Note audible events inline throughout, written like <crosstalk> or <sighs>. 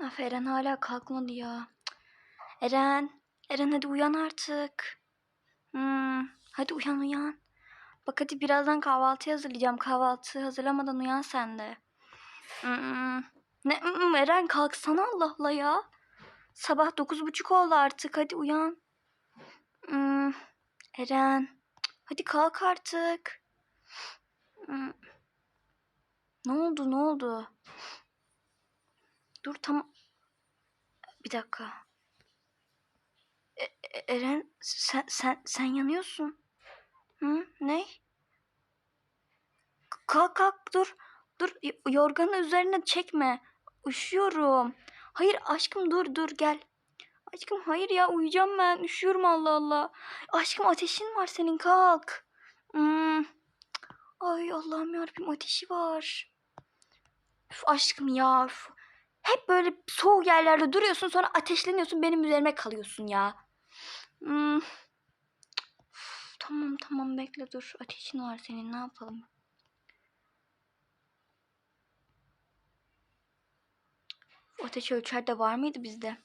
Of Eren hala kalkmadı ya. Eren. Eren hadi uyan artık. Hmm, hadi uyan uyan. Bak hadi birazdan kahvaltı hazırlayacağım. Kahvaltı hazırlamadan uyan sen de. Hmm. Ne hmm, Eren kalksana Allah Allah ya. Sabah dokuz buçuk oldu artık. Hadi uyan. Hmm. Eren. Hadi kalk artık. Hmm. Ne oldu ne oldu? Dur tam bir dakika. E- E- Eren sen sen sen yanıyorsun. Hı? Ne? Kalk kalk dur. Dur yorganı üzerine çekme. Üşüyorum. Hayır aşkım dur dur gel. Aşkım hayır ya uyuyacağım ben. Üşüyorum Allah Allah. Aşkım ateşin var senin kalk. Hmm. Ay Allah'ım yarabbim ateşi var. Üf, aşkım ya. üf. Hep böyle soğuk yerlerde duruyorsun sonra ateşleniyorsun benim üzerime kalıyorsun ya. Hmm. Üf, Tamam tamam bekle dur. Ateşin var senin ne yapalım? Ateş ölçer de var mıydı bizde?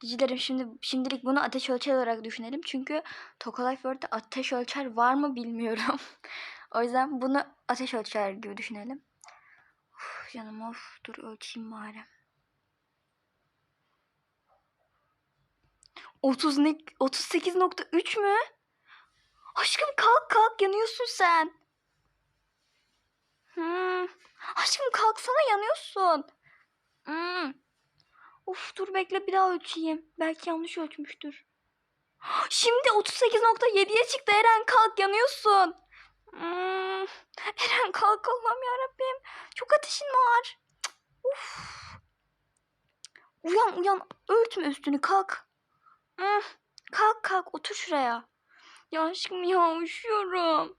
Dicilerim şimdi şimdilik bunu ateş ölçer olarak düşünelim. Çünkü Toka Life World'de ateş ölçer var mı bilmiyorum. <laughs> o yüzden bunu ateş ölçer gibi düşünelim. Uf, canım of dur ölçeyim bari. 30 ne 38.3 mü? Aşkım kalk kalk yanıyorsun sen. Hmm. Aşkım kalksana yanıyorsun. Hmm. Of dur bekle bir daha ölçeyim. Belki yanlış ölçmüştür. Şimdi 38.7'ye çıktı Eren kalk yanıyorsun. Hmm. Eren kalk Allah'ım yarabbim. Çok ateşin var. Cık. Uyan uyan örtme üstünü kalk. Hmm. Kalk kalk otur şuraya. Ya aşkım ya üşüyorum.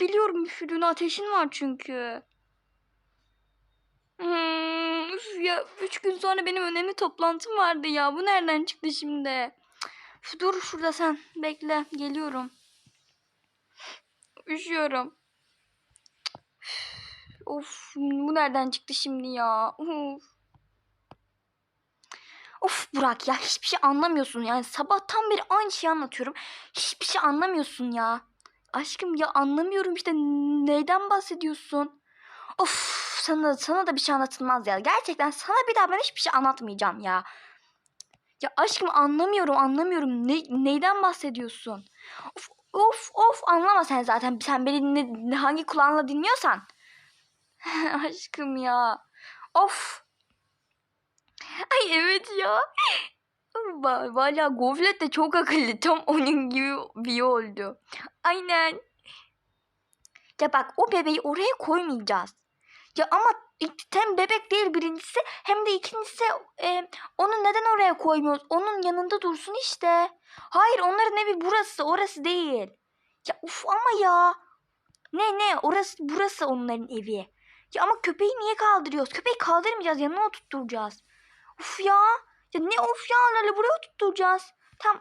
Biliyorum üşüdüğünü ateşin var çünkü. Hmm, üf ya üç gün sonra benim önemli toplantım vardı ya. Bu nereden çıktı şimdi? Üf, dur şurada sen. Bekle. Geliyorum. Üşüyorum. Üf, Of bu nereden çıktı şimdi ya? Of. Of Burak ya hiçbir şey anlamıyorsun yani sabahtan beri aynı şeyi anlatıyorum. Hiçbir şey anlamıyorsun ya. Aşkım ya anlamıyorum işte neyden bahsediyorsun? Of sana, sana da bir şey anlatılmaz ya. Gerçekten sana bir daha ben hiçbir şey anlatmayacağım ya. Ya aşkım anlamıyorum anlamıyorum. Ne, neyden bahsediyorsun? Of of of anlama sen zaten. Sen beni ne- hangi kulağınla dinliyorsan. <laughs> aşkım ya. Of. Ay evet ya. Va- Valla goflet de çok akıllı. Tam onun gibi bir oldu. Aynen. Ya bak o bebeği oraya koymayacağız. Ya ama hem bebek değil birincisi hem de ikincisi e, onu neden oraya koymuyoruz? Onun yanında dursun işte. Hayır onların evi burası orası değil. Ya uf ama ya. Ne ne orası burası onların evi. Ya ama köpeği niye kaldırıyoruz? Köpeği kaldırmayacağız yanına oturtturacağız. Uf ya. Ya ne of ya Lale buraya oturtturacağız. Tam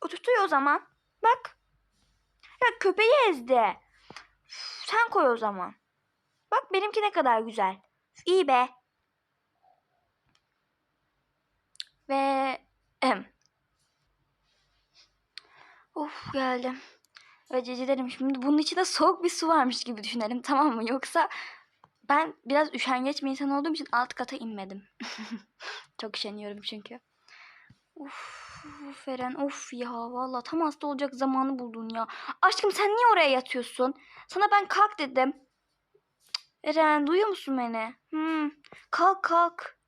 oturtuyor o zaman. Bak. Ya köpeği ezdi. Üf, Sen koy o zaman. Bak benimki ne kadar güzel. İyi be. Ve em. Of geldim. Ve cicilerim şimdi bunun içinde soğuk bir su varmış gibi düşünelim tamam mı? Yoksa ben biraz üşengeç bir insan olduğum için alt kata inmedim. <laughs> Çok üşeniyorum çünkü. Uf, uf Eren of ya valla tam hasta olacak zamanı buldun ya. Aşkım sen niye oraya yatıyorsun? Sana ben kalk dedim. Eren duyuyor musun beni? Hmm, kalk kalk.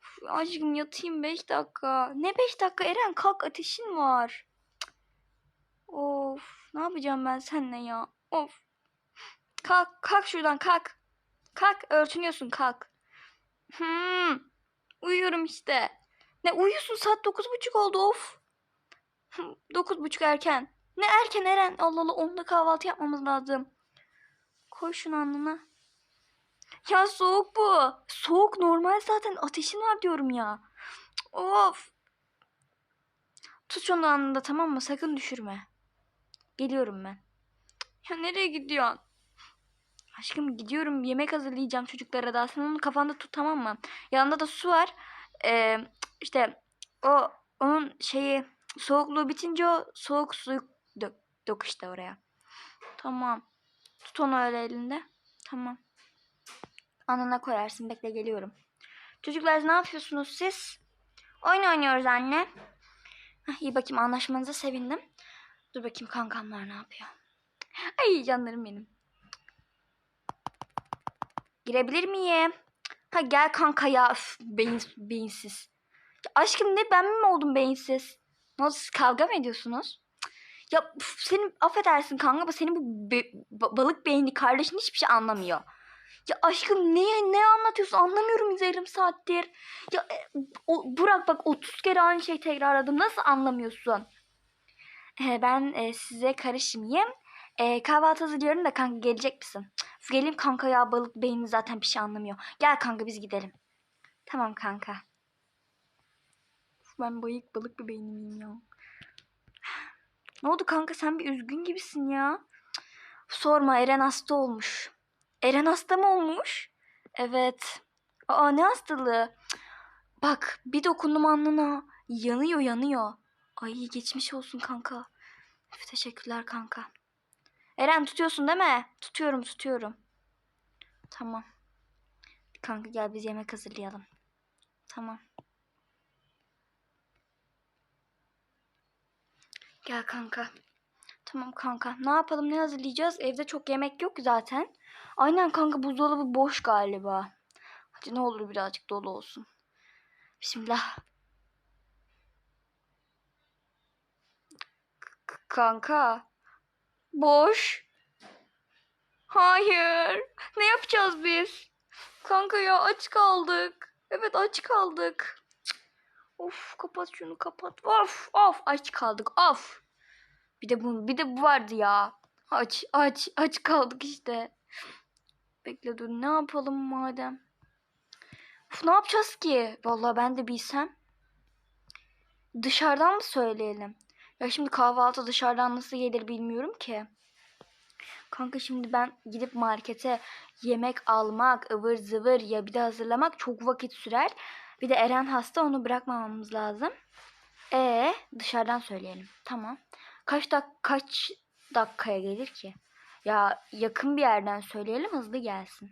Uf, aşkım yatayım 5 dakika. Ne 5 dakika Eren kalk ateşin var. Of ne yapacağım ben seninle ya? Of. Kalk kalk şuradan kalk. Kalk örtünüyorsun kalk. Hmm, uyuyorum işte. Ne uyuyorsun saat dokuz buçuk oldu of. <laughs> Dokuz buçuk erken. Ne erken Eren? Allah Allah onda kahvaltı yapmamız lazım. Koy şunu alnına. Ya soğuk bu. Soğuk normal zaten ateşin var diyorum ya. Of. Tut şunu alnında tamam mı? Sakın düşürme. Geliyorum ben. Ya nereye gidiyorsun? Aşkım gidiyorum yemek hazırlayacağım çocuklara daha. Sen onu kafanda tut tamam mı? Yanında da su var. e, işte o onun şeyi soğukluğu bitince o soğuk suyu dök, dök işte oraya. Tamam. Tut onu öyle elinde. Tamam. Anana koyarsın. Bekle geliyorum. Çocuklar ne yapıyorsunuz siz? Oyun oynuyoruz anne. Hah, iyi bakayım anlaşmanıza sevindim. Dur bakayım kankamlar ne yapıyor. Ay canlarım benim. Girebilir miyim? Ha gel kanka ya. Üf, beyin, beyinsiz. Ya aşkım ne ben mi oldum beyinsiz? Ne oldu siz kavga mı ediyorsunuz? Ya üf, senin affedersin kanka ama senin bu be- ba- balık beyinli kardeşin hiçbir şey anlamıyor. Ya aşkım ne ne anlatıyorsun anlamıyorum yarım saattir. Ya e, o, Burak bak 30 kere aynı şeyi tekrarladım. Nasıl anlamıyorsun? E, ben e, size karışmayayım. E, kahvaltı hazırlıyorum da kanka gelecek misin? Üf, geleyim kanka ya balık beyni zaten bir şey anlamıyor. Gel kanka biz gidelim. Tamam kanka. Ben bayık balık bir beynim miyim ya? Ne oldu kanka sen bir üzgün gibisin ya. Sorma Eren hasta olmuş. Eren hasta mı olmuş? Evet. Aa ne hastalığı? Bak bir dokundum alnına. Yanıyor yanıyor. Ay geçmiş olsun kanka. Teşekkürler kanka. Eren tutuyorsun değil mi? Tutuyorum tutuyorum. Tamam. Kanka gel biz yemek hazırlayalım. Tamam. Gel kanka. Tamam kanka. Ne yapalım ne hazırlayacağız? Evde çok yemek yok zaten. Aynen kanka buzdolabı boş galiba. Hadi ne olur birazcık dolu olsun. Bismillah. Kanka. Boş. Hayır. Ne yapacağız biz? Kanka ya aç kaldık. Evet aç kaldık. Of kapat şunu kapat. Of of aç kaldık. Of. Bir de bu bir de bu vardı ya. Aç aç aç kaldık işte. Bekle dur ne yapalım madem. Of, ne yapacağız ki? Vallahi ben de bilsem. Dışarıdan mı söyleyelim? Ya şimdi kahvaltı dışarıdan nasıl gelir bilmiyorum ki. Kanka şimdi ben gidip markete yemek almak, ıvır zıvır ya bir de hazırlamak çok vakit sürer. Bir de Eren hasta onu bırakmamamız lazım. E dışarıdan söyleyelim. Tamam. Kaç dak kaç dakikaya gelir ki? Ya yakın bir yerden söyleyelim hızlı gelsin.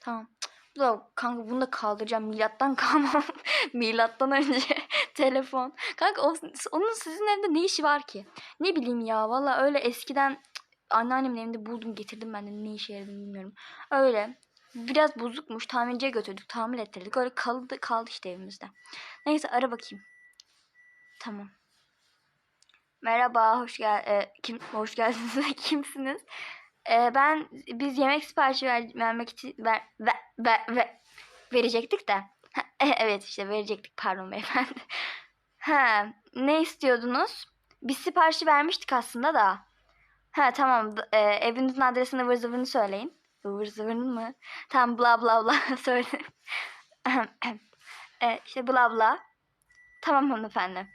Tamam. Da kanka bunu da kaldıracağım. Milattan <laughs> kalmam. Milattan önce <laughs> telefon. Kanka o, onun sizin evde ne işi var ki? Ne bileyim ya. Valla öyle eskiden anneannemin evinde buldum getirdim ben de ne işe yaradığını bilmiyorum. Öyle. Biraz bozukmuş. Tamirciye götürdük. Tamir ettirdik. Öyle kaldı, kaldı işte evimizde. Neyse ara bakayım. Tamam. Merhaba, hoş gel e, kim hoş geldiniz. <laughs> Kimsiniz? E, ben biz yemek siparişi ver, vermek için ver, ver, ver, ver- verecektik de. Ha, e, evet işte verecektik pardon beyefendi. <laughs> Ha, ne istiyordunuz? Biz siparişi vermiştik aslında da. Ha tamam e, evinizin adresini ıvır zıvırını söyleyin. Ivır zıvırını mı? Tamam bla bla bla <laughs> söyle. e, işte bla bla. Tamam hanımefendi.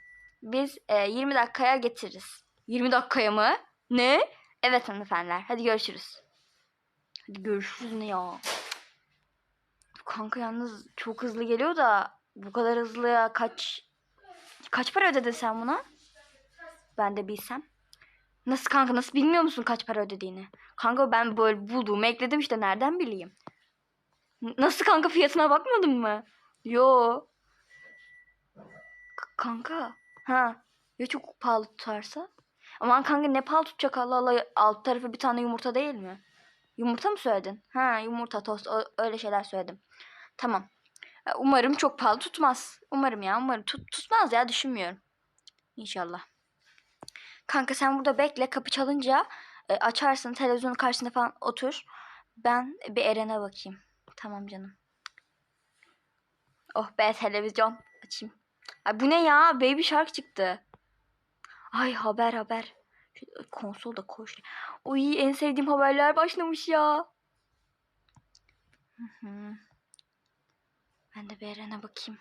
Biz e, 20 dakikaya getiririz. 20 dakikaya mı? Ne? Evet hanımefendiler. Hadi görüşürüz. Hadi görüşürüz ne ya? Kanka yalnız çok hızlı geliyor da bu kadar hızlı kaç kaç para ödedin sen buna? Ben de bilsem. Nasıl kanka nasıl bilmiyor musun kaç para ödediğini? Kanka ben böyle bulduğumu ekledim işte nereden bileyim? Nasıl kanka fiyatına bakmadın mı? Yo. Kanka. Ha. Ya çok pahalı tutarsa? Aman kanka ne pahalı tutacak Allah Allah. Alt tarafı bir tane yumurta değil mi? Yumurta mı söyledin? Ha yumurta tost öyle şeyler söyledim. Tamam. E, Umarım çok pahalı tutmaz. Umarım ya umarım. Tut, tutmaz ya düşünmüyorum. İnşallah. Kanka sen burada bekle. Kapı çalınca e, açarsın. Televizyonun karşısında falan otur. Ben bir Eren'e bakayım. Tamam canım. Oh be televizyon. Açayım. Ay bu ne ya? Baby Shark çıktı. Ay haber haber. Şu konsolda koş. Uy en sevdiğim haberler başlamış ya. Hı hı. Ben de bir Eren'e bakayım.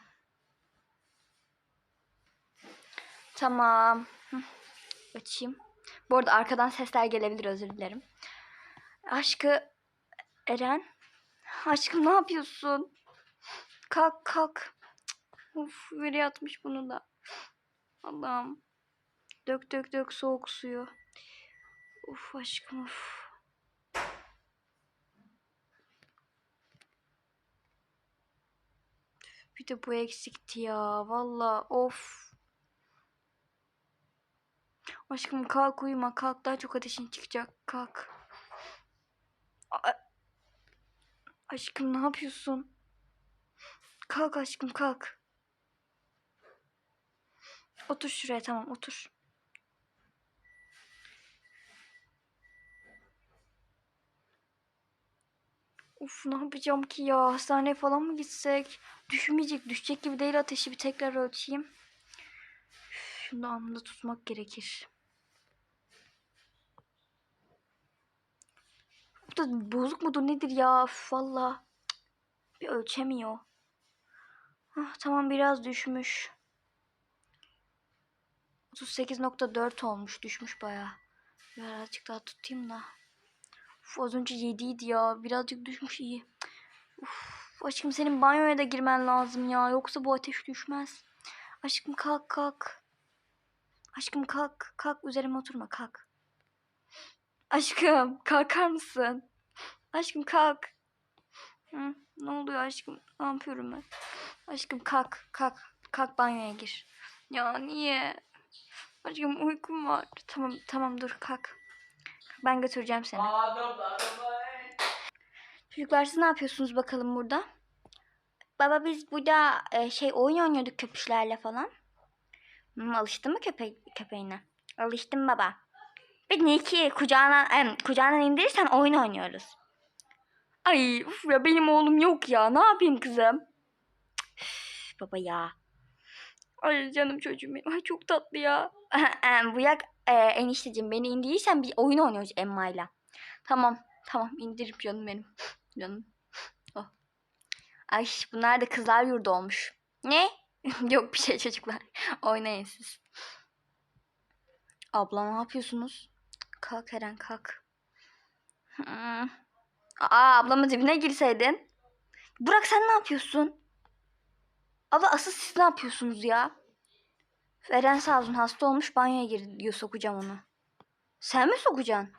Tamam. Hı. Açayım. Bu arada arkadan sesler gelebilir özür dilerim. Aşkı Eren. Aşkım ne yapıyorsun? Kalk kalk. Uf yere atmış bunu da. Allah'ım. Dök dök dök soğuk suyu. Uf aşkım uf. Bir de bu eksikti ya. Valla of. Aşkım kalk uyuma kalk daha çok ateşin çıkacak kalk. A- aşkım ne yapıyorsun? Kalk aşkım kalk. Otur şuraya tamam otur. Uf ne yapacağım ki ya? Hastaneye falan mı gitsek? Düşmeyecek, düşecek gibi değil ateşi bir tekrar ölçeyim. Şunu da anında tutmak gerekir. Bu da bozuk mudur nedir ya? Valla. Bir ölçemiyor. Ah, tamam biraz düşmüş. 38.4 olmuş düşmüş baya. Birazcık daha tutayım da. Uf, az önce 7 idi ya. Birazcık düşmüş iyi. Uf, aşkım senin banyoya da girmen lazım ya. Yoksa bu ateş düşmez. Aşkım kalk kalk. Aşkım kalk. Kalk üzerime oturma kalk. Aşkım kalkar mısın? Aşkım kalk. Hı, ne oluyor aşkım? Ne yapıyorum ben? Aşkım kalk kalk. Kalk banyoya gir. Ya niye? Aşkım uykum var. Tamam tamam dur kalk. Ben götüreceğim seni. Çocuklar siz ne yapıyorsunuz bakalım burada? Baba biz burada e, şey oyun oynuyorduk köpüşlerle falan. Hmm, alıştın mı köpe köpeğine? Alıştım baba. Bir ne ki kucağına, em, kucağına indirirsen oyun oynuyoruz. Ay uf ya benim oğlum yok ya. Ne yapayım kızım? Üf, baba ya. Ay canım çocuğum benim. Ay çok tatlı ya. <laughs> Bu yak e, enişteciğim beni indirirsen bir oyun oynuyoruz Emma'yla. Tamam tamam indiririm canım benim. Canım. Oh. Ay bunlar da kızlar yurdu olmuş. Ne? <laughs> Yok bir şey çocuklar. <laughs> Oynayın siz. Abla ne yapıyorsunuz? Kalk Eren kalk. Hmm. Aa ablamın dibine girseydin. Burak sen ne yapıyorsun? Abla asıl siz ne yapıyorsunuz ya? Eren sağ olsun hasta olmuş banyoya gir diyor sokacağım onu. Sen mi sokacaksın?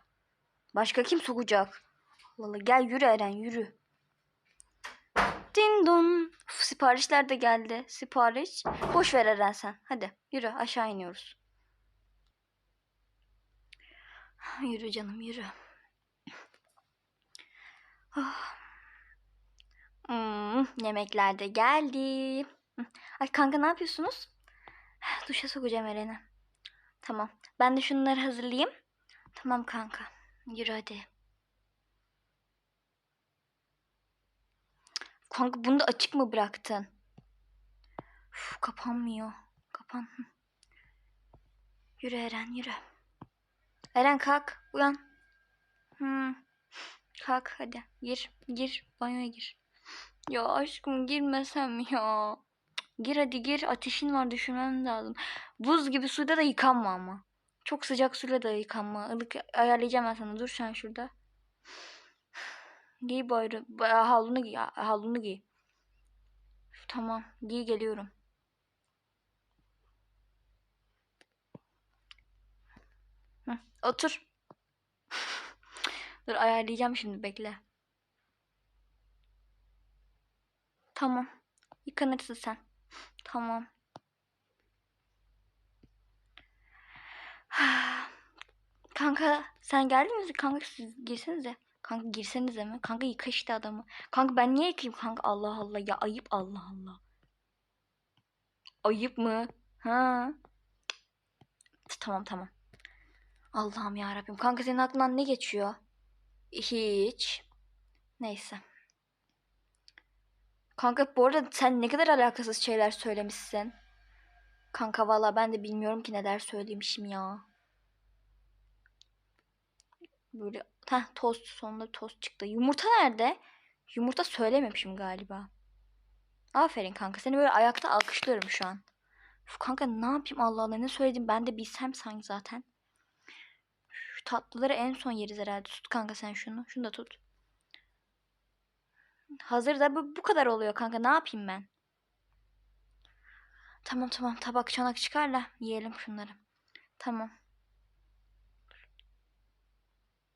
Başka kim sokacak? Allah Allah gel yürü Eren yürü. Din dun. Uf, siparişler de geldi. Sipariş. Boş ver Eren sen. Hadi yürü aşağı iniyoruz. Yürü canım yürü. Ah. Hmm, yemekler de geldi. Ay kanka ne yapıyorsunuz? <sighs> Duşa sokacağım Eren'i. Tamam. Ben de şunları hazırlayayım. Tamam kanka. Yürü hadi. Kanka bunu da açık mı bıraktın? Uf, kapanmıyor. Kapan. Yürü Eren yürü. Eren kalk. Uyan. Hmm. Kalk hadi. Gir. Gir. Banyoya gir. Ya aşkım girmesem ya. Gir hadi gir. Ateşin var düşünmem lazım. Buz gibi suyla da yıkanma ama. Çok sıcak suyla da yıkanma. Ilık ayarlayacağım ben sana. Dur sen şurada. Giy ba- Havlunu giy. Havlunu giy. Tamam. Giy geliyorum. Hı, otur. Dur ayarlayacağım şimdi bekle. Tamam. Yıkanırsın sen. Tamam. <sighs> Kanka sen geldin mi? Kanka siz girsenize. Kanka girsenize mi? Kanka yıka işte adamı. Kanka ben niye yıkayayım kanka? Allah Allah ya ayıp Allah Allah. Ayıp mı? Ha? Tamam tamam. Allah'ım ya Rabbim. Kanka senin aklından ne geçiyor? Hiç. Neyse. Kanka bu arada sen ne kadar alakasız şeyler söylemişsin. Kanka valla ben de bilmiyorum ki neler söylemişim ya. Böyle heh, tost sonunda tost çıktı. Yumurta nerede? Yumurta söylememişim galiba. Aferin kanka. Seni böyle ayakta alkışlıyorum şu an. Üf, kanka ne yapayım Allah Allah ne söyledim ben de bilsem sanki zaten. Şu tatlıları en son yeriz herhalde. Tut kanka sen şunu. Şunu da tut. Hazır da bu, bu kadar oluyor kanka. Ne yapayım ben? Tamam tamam tabak çanak çıkar da yiyelim şunları. Tamam.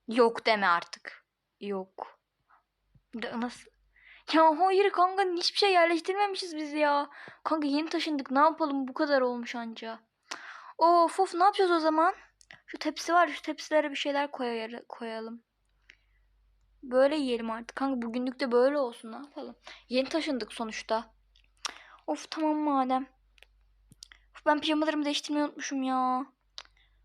Yok deme artık. Yok. Da- Nasıl? Ya hayır kanka hiçbir şey yerleştirmemişiz biz ya. Kanka yeni taşındık ne yapalım bu kadar olmuş anca. Of of ne yapacağız o zaman? Şu tepsi var şu tepsilere bir şeyler koyar, koyalım. Böyle yiyelim artık. Kanka bugünlük de böyle olsun ne yapalım. Yeni taşındık sonuçta. Of tamam madem. Of, ben pijamalarımı değiştirmeyi unutmuşum ya.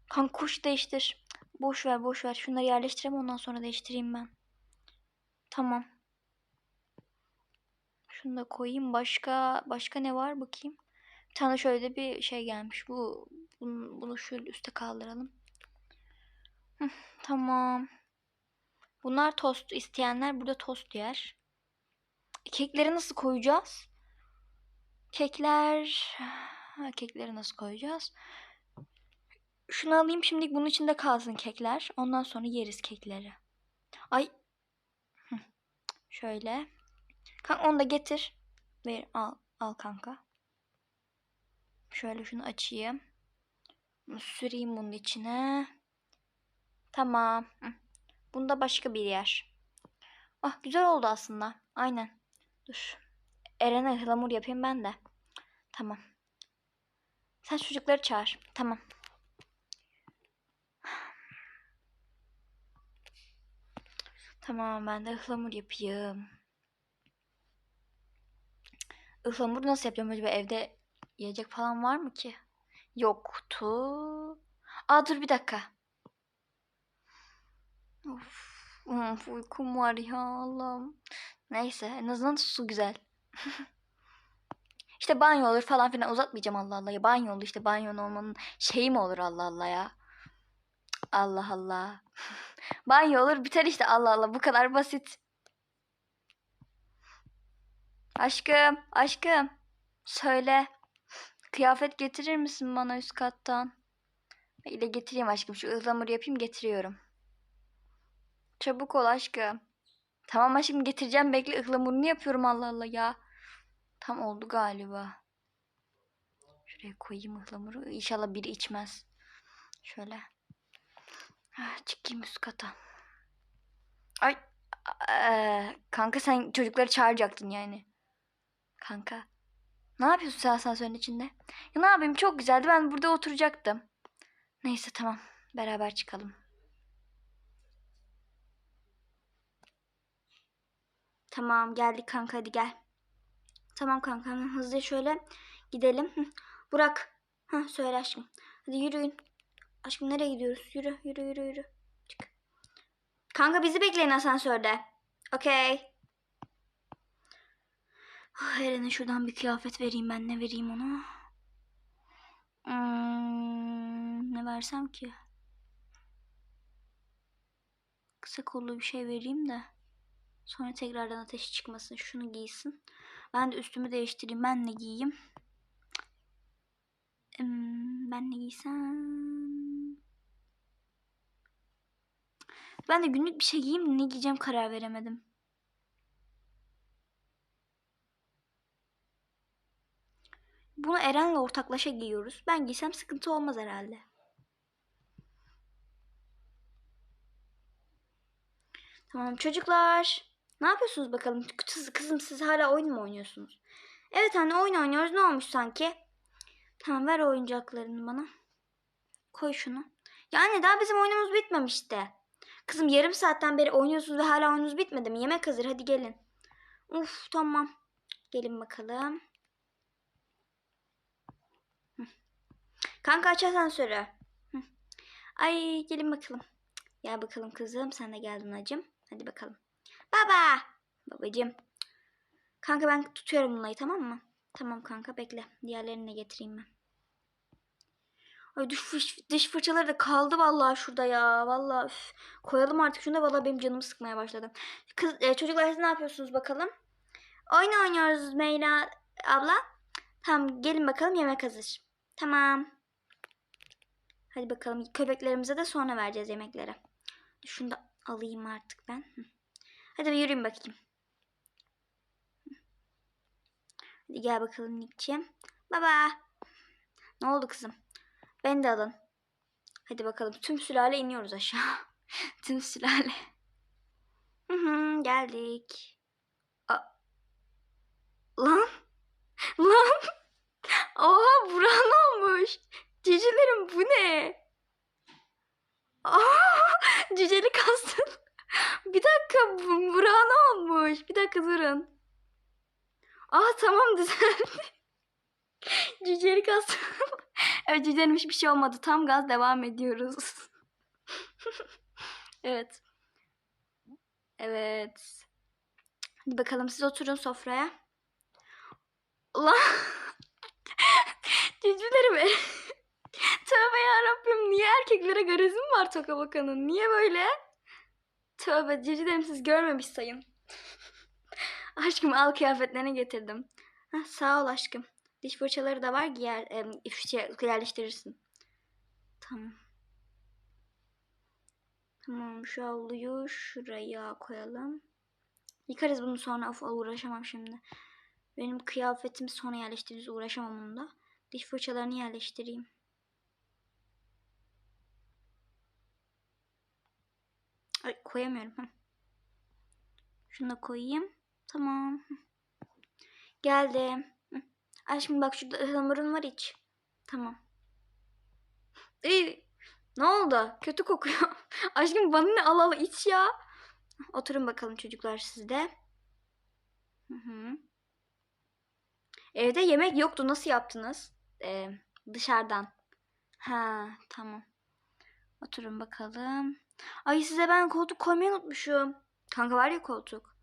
Kanka koş değiştir. Boş ver boş ver. Şunları yerleştireyim ondan sonra değiştireyim ben. Tamam. Şunu da koyayım. Başka başka ne var bakayım. Bir tane şöyle bir şey gelmiş. Bu bunu, bunu şöyle üste kaldıralım. Hı, tamam. Bunlar tost isteyenler burada tost yer. Kekleri nasıl koyacağız? Kekler kekleri nasıl koyacağız? Şunu alayım şimdilik bunun içinde kalsın kekler. Ondan sonra yeriz kekleri. Ay. Şöyle. Kanka onu da getir. Ver al al kanka. Şöyle şunu açayım. Süreyim bunun içine. Tamam. Bunda başka bir yer. Ah güzel oldu aslında. Aynen. Dur. Eren'e ıhlamur yapayım ben de. Tamam. Sen çocukları çağır. Tamam. Tamam ben de ıhlamur yapayım. Ihlamur nasıl yapacağım acaba evde yiyecek falan var mı ki? Yoktu. Aa dur bir dakika. Of, of uykum var ya Allah'ım. Neyse en azından su güzel. işte banyo olur falan filan uzatmayacağım Allah Allah ya. Banyo olur işte banyonun olmanın şeyi mi olur Allah Allah ya. Allah Allah. <laughs> banyo olur biter işte Allah Allah bu kadar basit. Aşkım, aşkım. Söyle. Kıyafet getirir misin bana üst kattan? İle getireyim aşkım. Şu ıhlamur yapayım getiriyorum. Çabuk ol aşkım. Tamam aşkım getireceğim. Bekle ıhlamurunu yapıyorum Allah Allah ya. Tam oldu galiba. Şuraya koyayım ıhlamuru. İnşallah biri içmez. Şöyle. Ah, çıkayım üst kata. Ay. Eee, kanka sen çocukları çağıracaktın yani. Kanka. Ne yapıyorsun sen asansörün içinde? Ya ne yapayım çok güzeldi. Ben burada oturacaktım. Neyse tamam. Beraber çıkalım. Tamam geldik kanka hadi gel. Tamam kanka hızlıca şöyle gidelim. Hı. Burak. Ha söyle aşkım. Hadi yürüyün. Aşkım nereye gidiyoruz? Yürü yürü yürü yürü. Çık. Kanka bizi bekleyin asansörde. Okey. Ah, Eren'e şuradan bir kıyafet vereyim ben. Ne vereyim ona? Hmm, ne versem ki? Kısa kollu bir şey vereyim de. Sonra tekrardan ateş çıkmasın. Şunu giysin. Ben de üstümü değiştireyim. Ben ne giyeyim? Ben ne giysem? Ben de günlük bir şey giyeyim. Ne giyeceğim karar veremedim. Bunu Eren'le ortaklaşa giyiyoruz. Ben giysem sıkıntı olmaz herhalde. Tamam çocuklar. Ne yapıyorsunuz bakalım? Kız, kızım siz hala oyun mu oynuyorsunuz? Evet anne oyun oynuyoruz. Ne olmuş sanki? Tamam ver oyuncaklarını bana. Koy şunu. Ya anne daha bizim oyunumuz bitmemişti. Kızım yarım saatten beri oynuyorsunuz ve hala oyununuz bitmedi mi? Yemek hazır hadi gelin. Uf tamam. Gelin bakalım. Kanka aç asansörü. Ay gelin bakalım. Gel bakalım kızım. Sen de geldin acım. Hadi bakalım. Baba. Babacım. Kanka ben tutuyorum bunları tamam mı? Tamam kanka bekle. Diğerlerini de getireyim ben. Ay dış, fış, diş fırçaları da kaldı vallahi şurada ya. Vallahi üf. koyalım artık şunu da vallahi benim canımı sıkmaya başladı. Kız e, çocuklar siz ne yapıyorsunuz bakalım? Oyun oynuyoruz Meyla abla. Tamam gelin bakalım yemek hazır. Tamam. Hadi bakalım köpeklerimize de sonra vereceğiz yemekleri. Şunu da alayım artık ben. Hı. Hadi bir yürüyün bakayım. Hadi gel bakalım Nick'ciğim. Baba. Ne oldu kızım? Beni de alın. Hadi bakalım. Tüm sülale iniyoruz aşağı. <laughs> Tüm sülale. Hı hı, geldik. A- Lan. <laughs> Lan. Oha buran olmuş. Cicilerim bu ne? Aa, <laughs> ciceli kastın. <laughs> Bir dakika bu buran olmuş. Bir dakika durun. Aa tamam <laughs> düzeldi. Cücelik kastım. <laughs> evet cücelim hiçbir şey olmadı. Tam gaz devam ediyoruz. evet. Evet. Hadi bakalım siz oturun sofraya. Allah. Cücelerim. Tövbe yarabbim. Niye erkeklere garezim var Toka Bakan'ın? Niye böyle? Tövbe cücelerim siz görmemiş sayın. <laughs> aşkım al kıyafetlerini getirdim. Heh, sağ ol aşkım. Diş fırçaları da var giyer, e, yerleştirirsin. Tamam. Tamam şu havluyu şuraya koyalım. Yıkarız bunu sonra of uğraşamam şimdi. Benim kıyafetimi sonra yerleştiririz uğraşamam onunla. Diş fırçalarını yerleştireyim. Ay koyamıyorum. Şunu da koyayım. Tamam. Geldim. Hı. Aşkım bak şurada ıhlamurun var iç. Tamam. İyi. Ne oldu? Kötü kokuyor. <laughs> Aşkım bana ne al al iç ya. Oturun bakalım çocuklar sizde. Hı hı. Evde yemek yoktu. Nasıl yaptınız? Ee, dışarıdan. Ha tamam. Oturun bakalım. Ay size ben koltuk koymayı unutmuşum. Kanka var ya koltuk.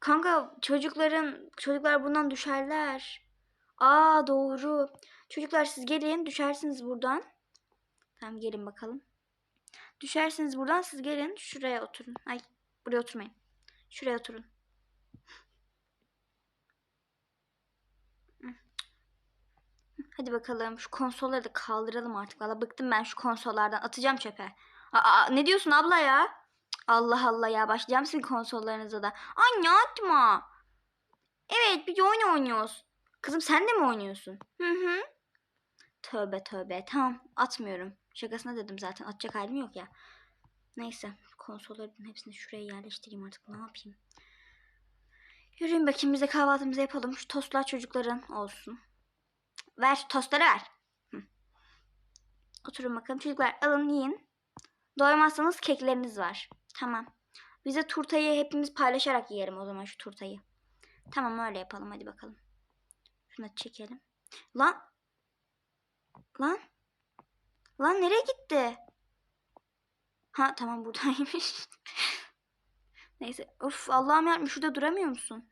Kanka çocukların çocuklar bundan düşerler. Aa doğru. Çocuklar siz gelin düşersiniz buradan. Tamam gelin bakalım. Düşersiniz buradan siz gelin şuraya oturun. Ay buraya oturmayın. Şuraya oturun. Hadi bakalım şu konsolları da kaldıralım artık. Valla bıktım ben şu konsollardan. Atacağım çöpe. Aa, ne diyorsun abla ya? Allah Allah ya başlayacağım sizin konsollarınıza da. Anne atma. Evet biz oyun oynuyoruz. Kızım sen de mi oynuyorsun? Hı hı. Tövbe tövbe. Tamam atmıyorum. Şakasına dedim zaten. Atacak halim yok ya. Neyse. Konsolların hepsini şuraya yerleştireyim artık. Ne yapayım? Yürüyün bakayım biz de kahvaltımızı yapalım. Şu tostlar çocukların olsun. Ver şu tostları ver. Hı. Oturun bakalım. Çocuklar alın yiyin. Doymazsanız kekleriniz var. Tamam. Bize turtayı hepimiz paylaşarak yiyelim o zaman şu turtayı. Tamam öyle yapalım hadi bakalım. Şunu çekelim. Lan. Lan. Lan nereye gitti? Ha tamam buradaymış. <laughs> Neyse. Of Allah'ım yarabbim şurada duramıyor musun?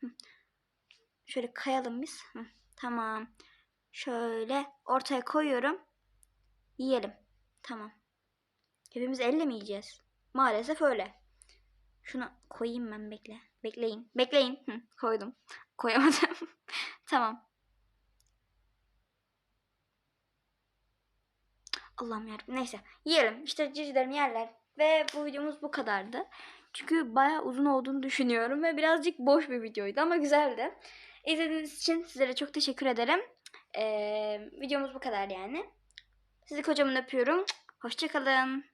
Şöyle kayalım biz. Tamam. Şöyle ortaya koyuyorum. Yiyelim. Tamam. Hepimiz elle mi yiyeceğiz? Maalesef öyle. Şunu koyayım ben bekle. Bekleyin. Bekleyin. Hı, koydum. <laughs> Koyamadım. <laughs> tamam. Allah'ım yarabbim. Neyse. Yiyelim. İşte cicilerim yerler. Ve bu videomuz bu kadardı. Çünkü bayağı uzun olduğunu düşünüyorum. Ve birazcık boş bir videoydu ama güzeldi. İzlediğiniz için sizlere çok teşekkür ederim. Ee, videomuz bu kadar yani. Sizi kocaman öpüyorum. Hoşçakalın.